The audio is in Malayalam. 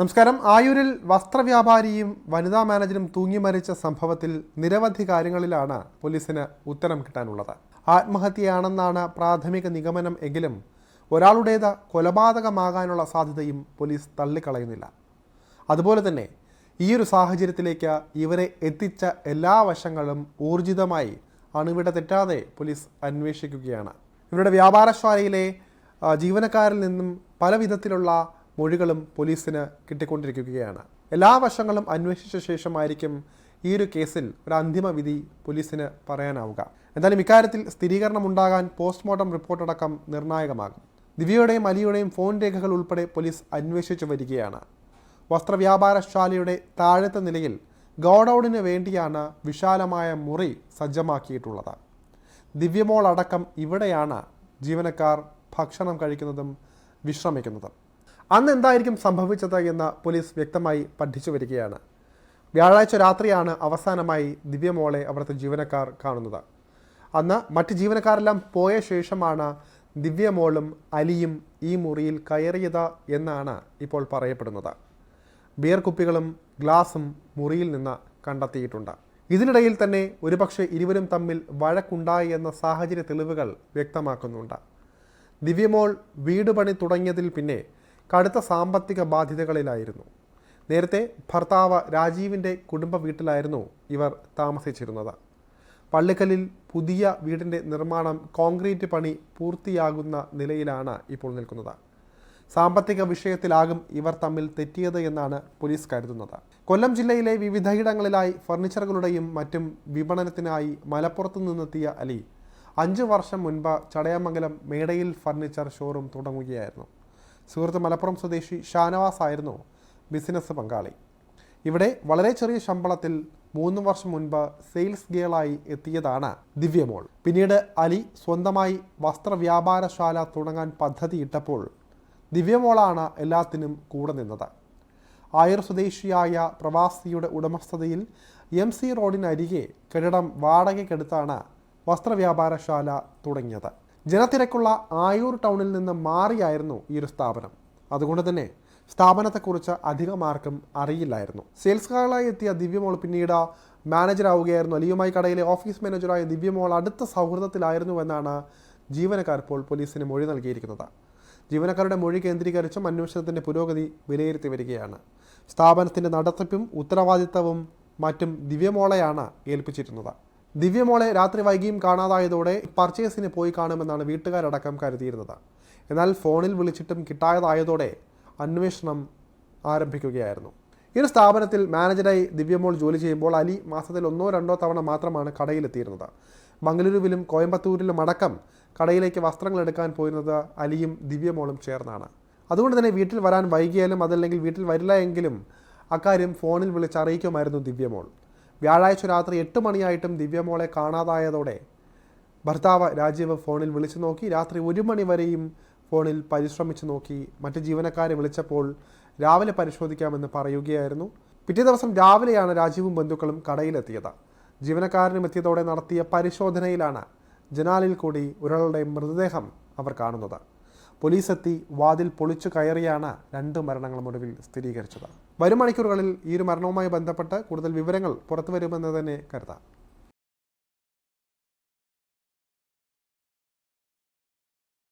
നമസ്കാരം. ആയൂരിൽ വസ്ത്രവ്യാപാരിയും വനിതാ മാനേജരും തൂങ്ങി മരിച്ച സംഭവത്തിൽ നിരവധി കാര്യങ്ങളിലാണ് പോലീസിന് ഉത്തരം കിട്ടാനുള്ളത്. ആത്മഹത്യയാണെന്നാണ് പ്രാഥമിക നിഗമനം എങ്കിലും ഒരാളുടേത് കൊലപാതകമാകാനുള്ള സാധ്യതയും പോലീസ് തള്ളിക്കളയുന്നില്ല. അതുപോലെ തന്നെ ഈ ഒരു സാഹചര്യത്തിലേക്ക് ഇവരെ എത്തിച്ച എല്ലാ വശങ്ങളും ഊർജിതമായി അണുവിട തെറ്റാതെ പോലീസ് അന്വേഷിക്കുകയാണ്. ഇവരുടെ വ്യാപാരശാലയിലെ ജീവനക്കാരിൽ നിന്നും പല വിധത്തിലുള്ള മൊഴികളും പോലീസിന് കിട്ടിക്കൊണ്ടിരിക്കുകയാണ്. എല്ലാ വശങ്ങളും അന്വേഷിച്ച ശേഷമായിരിക്കും ഈ ഒരു കേസിൽ ഒരു അന്തിമ വിധി പോലീസിന് പറയാനാവുക. എന്തായാലും ഇക്കാര്യത്തിൽ സ്ഥിരീകരണം ഉണ്ടാകാൻ പോസ്റ്റ്മോർട്ടം റിപ്പോർട്ടടക്കം നിർണായകമാകും. ദിവ്യയുടെയും അലിയുടെയും ഫോൺ രേഖകൾ ഉൾപ്പെടെ പോലീസ് അന്വേഷിച്ചു വരികയാണ്. വസ്ത്രവ്യാപാരശാലയുടെ താഴത്തെ നിലയിൽ ഗോഡൌണിന് വേണ്ടിയാണ് വിശാലമായ മുറി സജ്ജമാക്കിയിട്ടുള്ളത്. ദിവ്യമോൾ അടക്കം ഇവിടെയാണ് ജീവനക്കാർ ഭക്ഷണം കഴിക്കുന്നതും വിശ്രമിക്കുന്നതും. അന്ന് എന്തായിരിക്കും സംഭവിച്ചത് എന്ന് പോലീസ് വ്യക്തമായി പഠിച്ചു വരികയാണ്. വ്യാഴാഴ്ച രാത്രിയാണ് അവസാനമായി ദിവ്യമോളെ അവിടുത്തെ ജീവനക്കാർ കാണുന്നത്. അന്ന് മറ്റ് ജീവനക്കാരെല്ലാം പോയ ശേഷമാണ് ദിവ്യമോളും അലിയും ഈ മുറിയിൽ കയറിയത് എന്നാണ് ഇപ്പോൾ പറയപ്പെടുന്നത്. ബിയർ കുപ്പികളും ഗ്ലാസും മുറിയിൽ നിന്ന് കണ്ടെത്തിയിട്ടുണ്ട്. ഇതിനിടയിൽ തന്നെ ഒരുപക്ഷെ ഇരുവരും തമ്മിൽ വഴക്കുണ്ടായി എന്ന സാഹചര്യ തെളിവുകൾ വ്യക്തമാക്കുന്നുണ്ട്. ദിവ്യമോൾ വീട് പണി തുടങ്ങിയതിൽ പിന്നെ കടുത്ത സാമ്പത്തിക ബാധ്യതകളിലായിരുന്നു. നേരത്തെ ഭർത്താവ് രാജീവിന്റെ കുടുംബ വീട്ടിലായിരുന്നു ഇവർ താമസിച്ചിരുന്നത്. പള്ളിക്കലിൽ പുതിയ വീടിന്റെ നിർമ്മാണം കോൺക്രീറ്റ് പണി പൂർത്തിയാകുന്ന നിലയിലാണ് ഇപ്പോൾ നിൽക്കുന്നത്. സാമ്പത്തിക വിഷയത്തിലാകും ഇവർ തമ്മിൽ തെറ്റിയത് എന്നാണ് പോലീസ് കരുതുന്നത്. കൊല്ലം ജില്ലയിലെ വിവിധയിടങ്ങളിലായി ഫർണിച്ചറുകളുടെയും മറ്റും വിപണനത്തിനായി മലപ്പുറത്തു നിന്നെത്തിയ അലി അഞ്ച് വർഷം മുൻപ് ചടയമംഗലം മേടയിൽ ഫർണിച്ചർ ഷോറൂം തുടങ്ങുകയായിരുന്നു. സുഹൃത്ത് മലപ്പുറം സ്വദേശി ഷാനവാസ് ആയിരുന്നു ബിസിനസ് പങ്കാളി. ഇവിടെ വളരെ ചെറിയ ശമ്പളത്തിൽ മൂന്ന് വർഷം മുൻപ് സെയിൽസ് ഗേളായി എത്തിയതാണ് ദിവ്യമോൾ. പിന്നീട് അലി സ്വന്തമായി വസ്ത്രവ്യാപാരശാല തുടങ്ങാൻ പദ്ധതിയിട്ടപ്പോൾ ദിവ്യമോളാണ് എല്ലാത്തിനും കൂടെ നിന്നത്. ആയുർ സ്വദേശിയായ പ്രവാസിയുടെ ഉടമസ്ഥതയിൽ എം സി റോഡിനരികെ കെട്ടിടം വാടകയ്ക്കെടുത്താണ് വസ്ത്രവ്യാപാരശാല തുടങ്ങിയത്. ജനത്തിരക്കുള്ള ആയൂർ ടൗണിൽ നിന്ന് മാറിയായിരുന്നു ഈ ഒരു സ്ഥാപനം. അതുകൊണ്ട് തന്നെ സ്ഥാപനത്തെക്കുറിച്ച് അധികം ആർക്കും അറിയില്ലായിരുന്നു. സെയിൽസ് ഗേളായി എത്തിയ ദിവ്യമോൾ പിന്നീട് മാനേജറാവുകയായിരുന്നു അലിയുമായി കടയിലെ ഓഫീസ് മാനേജറായ ദിവ്യമോൾ അടുത്ത സൗഹൃദത്തിലായിരുന്നു എന്നാണ് ജീവനക്കാർ ഇപ്പോൾ പോലീസിന് മൊഴി നൽകിയിരിക്കുന്നത്. ജീവനക്കാരുടെ മൊഴി കേന്ദ്രീകരിച്ചും അന്വേഷണത്തിന്റെ പുരോഗതി വിലയിരുത്തി വരികയാണ്. സ്ഥാപനത്തിന്റെ നടത്തിപ്പും ഉത്തരവാദിത്തവും മറ്റും ദിവ്യമോളെയാണ് ഏൽപ്പിച്ചിരുന്നത്. ദിവ്യമോളെ രാത്രി വൈകിയും കാണാതായതോടെ പർച്ചേസിന് പോയി കാണുമെന്നാണ് വീട്ടുകാരടക്കം കരുതിയിരുന്നത്. എന്നാൽ ഫോണിൽ വിളിച്ചിട്ടും കിട്ടായതായതോടെ അന്വേഷണം ആരംഭിക്കുകയായിരുന്നു. ഈ ഒരു സ്ഥാപനത്തിൽ മാനേജറായി ദിവ്യമോൾ ജോലി ചെയ്യുമ്പോൾ അലി മാസത്തിൽ ഒന്നോ രണ്ടോ തവണ മാത്രമാണ് കടയിലെത്തിയിരുന്നത്. ബംഗളൂരുവിലും കോയമ്പത്തൂരിലും അടക്കം കടയിലേക്ക് വസ്ത്രങ്ങൾ എടുക്കാൻ പോയിരുന്നത് അലിയും ദിവ്യമോളും ചേർന്നാണ്. അതുകൊണ്ട് തന്നെ വീട്ടിൽ വരാൻ വൈകിയാലും അതല്ലെങ്കിൽ വീട്ടിൽ വരില്ല എങ്കിലും അക്കാര്യം ഫോണിൽ വിളിച്ച് അറിയിക്കുമായിരുന്നു ദിവ്യമോൾ. വ്യാഴാഴ്ച രാത്രി എട്ട് മണിയായിട്ടും ദിവ്യമോളെ കാണാതായതോടെ ഭർത്താവ് രാജീവ് ഫോണിൽ വിളിച്ചു നോക്കി. രാത്രി ഒരു മണി വരെയും ഫോണിൽ പരിശ്രമിച്ചു നോക്കി. മറ്റ് ജീവനക്കാരെ വിളിച്ചപ്പോൾ രാവിലെ പരിശോധിക്കാമെന്ന് പറയുകയായിരുന്നു. പിറ്റേ ദിവസം രാവിലെയാണ് രാജീവും ബന്ധുക്കളും കടയിലെത്തിയത്. ജീവനക്കാരനും എത്തിയതോടെ നടത്തിയ പരിശോധനയിലാണ് ജനാലിൽ കൂടി ഒരാളുടെ മൃതദേഹം അവർ കാണുന്നത്. പോലീസെത്തി വാതിൽ പൊളിച്ചു കയറിയാണ് രണ്ട് മരണങ്ങളും ഒടുവിൽ സ്ഥിരീകരിച്ചത്. വരും മണിക്കൂറുകളിൽ ഈ ഒരു മരണവുമായി ബന്ധപ്പെട്ട് കൂടുതൽ വിവരങ്ങൾ പുറത്തു വരുമെന്ന് തന്നെ കരുതാം.